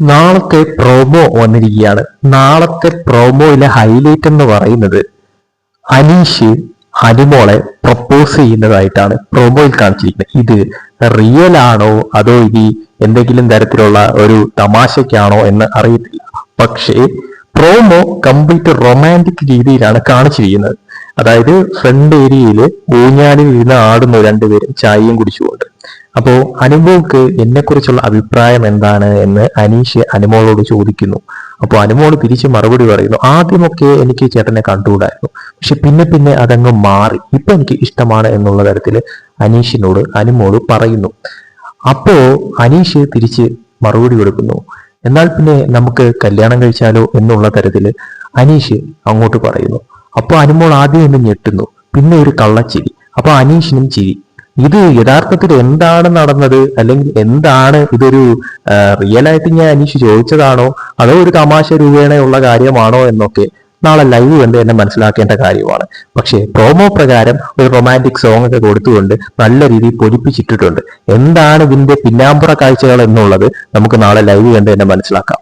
നാളത്തെ പ്രോമോ വന്നിരിക്കുകയാണ്. നാളത്തെ പ്രോമോയിലെ ഹൈലൈറ്റ് എന്ന് പറയുന്നത് അനീഷ് അനുമോളെ പ്രപ്പോസ് ചെയ്യുന്നതായിട്ടാണ് പ്രോമോയിൽ കാണിച്ചിരിക്കുന്നത്. ഇത് റിയൽ ആണോ അതോ ഇനി എന്തെങ്കിലും തരത്തിലുള്ള ഒരു തമാശയ്ക്കാണോ എന്ന് അറിയത്തില്ല. പക്ഷേ പ്രോമോ കംപ്ലീറ്റ് റൊമാന്റിക് രീതിയിലാണ് കാണിച്ചിരിക്കുന്നത്. അതായത് ഫ്രണ്ട് ഏരിയയിൽ ഊഞ്ഞാലിൽ ഇരുന്ന് ആടുന്ന രണ്ടുപേരും ചായയും കുടിച്ചുകൊണ്ട്. അപ്പോ അനുമോൾക്ക് എന്നെ കുറിച്ചുള്ള അഭിപ്രായം എന്താണ് എന്ന് അനീഷ് അനുമോളോട് ചോദിക്കുന്നു. അപ്പോൾ അനുമോൾ തിരിച്ച് മറുപടി പറയുന്നു ആദ്യമൊക്കെ എനിക്ക് ചേട്ടനെ കണ്ടുകൂടായിരുന്നു. പക്ഷെ പിന്നെ പിന്നെ അതങ്ങ് മാറി. ഇപ്പൊ എനിക്ക് ഇഷ്ടമാണ് എന്നുള്ള തരത്തിൽ അനീഷിനോട് അനുമോൾ പറയുന്നു. അപ്പോ അനീഷ് തിരിച്ച് മറുപടി കൊടുക്കുന്നു എന്നാൽ പിന്നെ നമുക്ക് കല്യാണം കഴിച്ചാലോ എന്നുള്ള തരത്തിൽ അനീഷ് അങ്ങോട്ട് പറയുന്നു. അപ്പൊ അനുമോൾ ആദ്യം ഒന്ന് ഞെട്ടുന്നു. പിന്നെ ഒരു കള്ളച്ചിരി. അപ്പൊ അനീഷിനും ചിരി. ഇത് യഥാർത്ഥത്തിൽ എന്താണ് നടന്നത്? അല്ലെങ്കിൽ എന്താണ് ഇതൊരു റിയൽ ആയിട്ട് ഞാൻ അനീഷ് ചോദിച്ചതാണോ? അതോ ഒരു തമാശ രൂപേണയുള്ള കാര്യമാണോ എന്നൊക്കെ നാളെ ലൈവ് കണ്ട് തന്നെ മനസ്സിലാക്കേണ്ട കാര്യമാണ്. പക്ഷേ പ്രോമോ പ്രകാരം ഒരു റൊമാന്റിക് സോങ് ഒക്കെ കൊടുത്തുകൊണ്ട് നല്ല രീതിയിൽ പൊലിപ്പിച്ചിട്ടിട്ടുണ്ട്. എന്താണ് ഇതിന്റെ പിന്നാമ്പുറ കാഴ്ചകൾ എന്നുള്ളത് നമുക്ക് നാളെ ലൈവ് കണ്ട് തന്നെ മനസ്സിലാക്കാം.